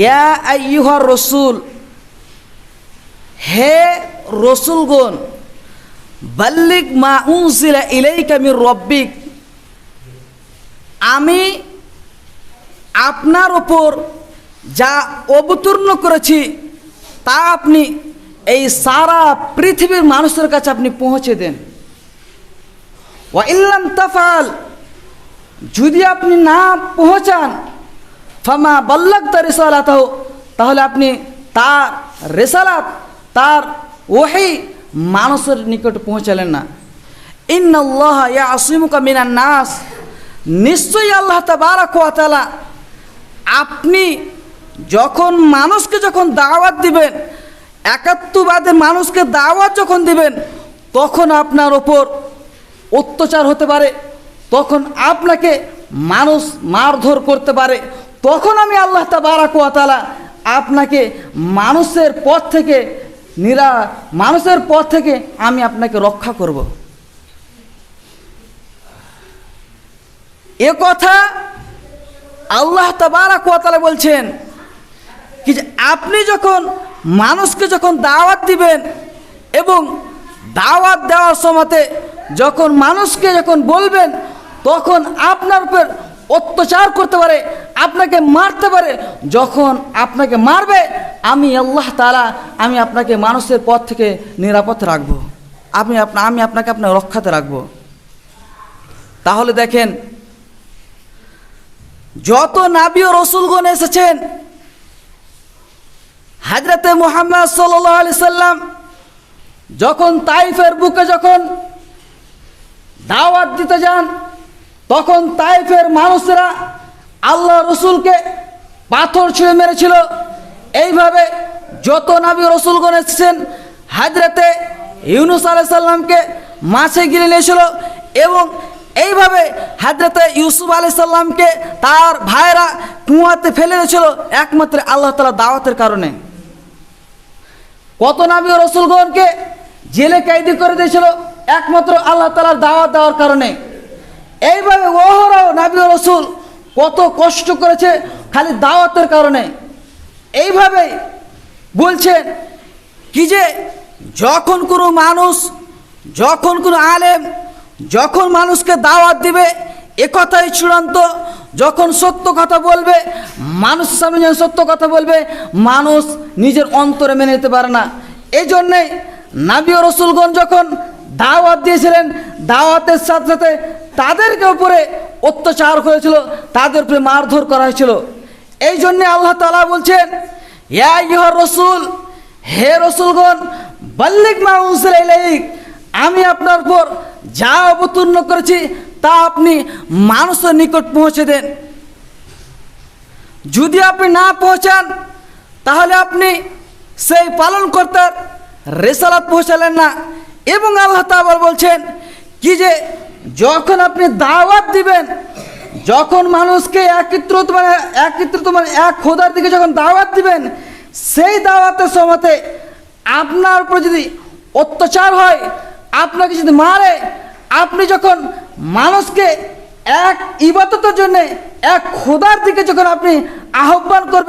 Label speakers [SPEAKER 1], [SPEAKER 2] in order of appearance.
[SPEAKER 1] ইয়া আইয়ুহর রসুল, হে রসুলগণ বাল্লিক মা উনসিলা ইলাইকা মির রব্বিক, আমি আপনার ওপর যা অবতীর্ণ করেছি, তা আপনি এই সারা পৃথিবীর মানুষের কাছে আপনি পৌঁছে দেন। ওয়া ইল্লাম তাফাল, যদি আপনি না পৌঁছান ফামা বল্লক তার রেসালাত তাহলে আপনি তার রেসালাত, তার ওহি মানুষের নিকট পৌঁছালেন না। ইন্নাল্লাহ ইয়া আসিমুকা মিনান নাস, নিশ্চয়ই আল্লাহ তাআলা আপনি যখন মানুষকে যখন দাওয়াত দিবেন একাত্মবাদে মানুষকে দাওয়াত যখন দিবেন, তখন আপনার ওপর অত্যাচার হতে পারে, তখন আপনাকে মানুষ মারধর করতে পারে তখন আমি আল্লাহ তাবারাকালা আপনাকে মানুষের পথ থেকে নিরা, মানুষের পথ থেকে আমি আপনাকে রক্ষা করব। এ কথা আল্লাহ তাবারাকালা বলছেন কি আপনি যখন মানুষকে যখন দাওয়াত দিবেন এবং দাওয়াত দেওয়ার সময়তে যখন মানুষকে যখন বলবেন, তখন আপনার উপর অত্যাচার করতে পারে আপনাকে মারতে পারে। যখন আপনাকে মারবে, আমি আল্লাহ তালা আমি আপনাকে মানুষের পথ থেকে নিরাপদ রাখব। আমি আপনা, আমি আপনাকে আপনার রক্ষাতে রাখব। তাহলে দেখেন, যত নাবি ও রসুলগণ এসেছেন, হাজরতে মোহাম্মদ সাল্লাহ আলি সাল্লাম, যখন তাইফের বুকে যখন দাওয়াত দিতে যান, তখন তাইফের মানুষেরা আল্লাহ রসুলকে পাথর ছুঁড়ে মেরেছিল। এইভাবে যত নাবি রসুলগণ এসেছেন, হাজরতে ইউনুস আলাই সাল্লামকে মাছে গিলে নিয়েছিল এবং এইভাবে হাজরতে ইউসুফ আলি সাল্লামকে তার ভাইরা কুয়াতে ফেলে দিয়েছিল একমাত্র আল্লাহ তালা দাওয়াতের কারণে। কত নাবি রসুলগণকে জেলে কয়েদি করে দিয়েছিল একমাত্র আল্লাহ তালার দাওয়াত দেওয়ার কারণে। এইভাবে ওহরাও নাবি রসুল কত কষ্ট করেছে খালি দাওয়াতের কারণে। এইভাবে বলছেন কি যে যখন কোনো মানুষ, যখন কোনো আলেম, যখন মানুষকে দাওয়াত দিবে, এ কথাই চূড়ান্ত, যখন সত্য কথা বলবে, মানুষ সামনে যখন সত্য কথা বলবে, মানুষ নিজের অন্তরে মেনে নিতে পারে না। এই জন্যে নাবি রসুলগঞ্জ যখন দাওয়াত দিয়েছিলেন, দাওয়াতের সাথে সাথে তাদেরকে উপরে অত্যাচার করেছিল, তাদের উপরে মারধর করা হয়েছিল। এই জন্যে আল্লাহ তালা বলছেন ইহর রসুল, হে রসুলগণ বাল্লিক মা উনসিল ইলাইক, আমি আপনার উপর যা অবতীর্ণ করেছি, তা আপনি মানুষের নিকট পৌঁছে দেন। যদি আপনি না পৌঁছান, তাহলে আপনি সেই পালন কর্তার রেসালাত পৌঁছালেন না। এবং আল্লাহ তাবার বলছেন, কি যে যখন আপনি দাওয়াত দিবেন, যখন মানুষকে একত্রিত মানে একত্রিত মানে এক খোদার দিকে যখন দাওয়াত দিবেন, সেই দাওয়াতের সময়তে আপনার উপর যদি অত্যাচার হয়, আপনাকে যদি মারে, আপনি যখন মানুষকে এক ইবাদতের জন্য, এক খোদার দিকে যখন আপনি আহ্বান করবেন